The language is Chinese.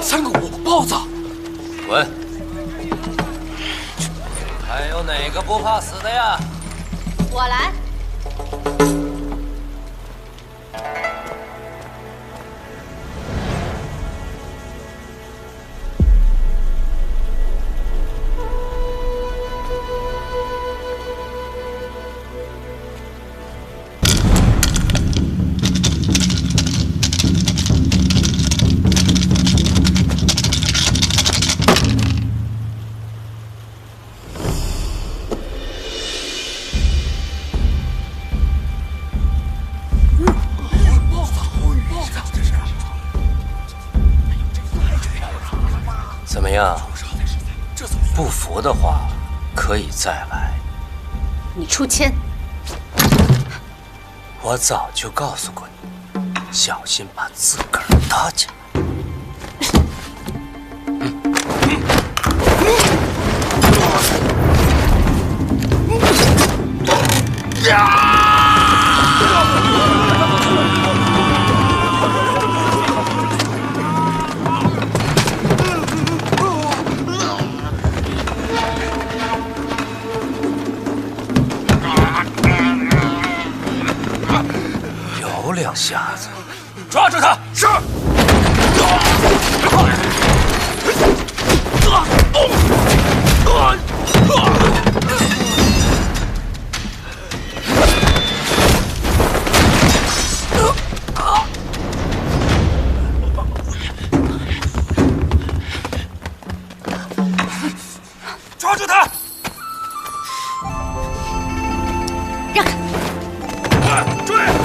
三个五豹子，滚！还有哪个不怕死的呀？我来。怎么样？不服的话可以再来。你出千。我早就告诉过你小心把自个儿搭进来。嗯。嗯。嗯瞎子，抓住他！是，抓住他！让开，快追！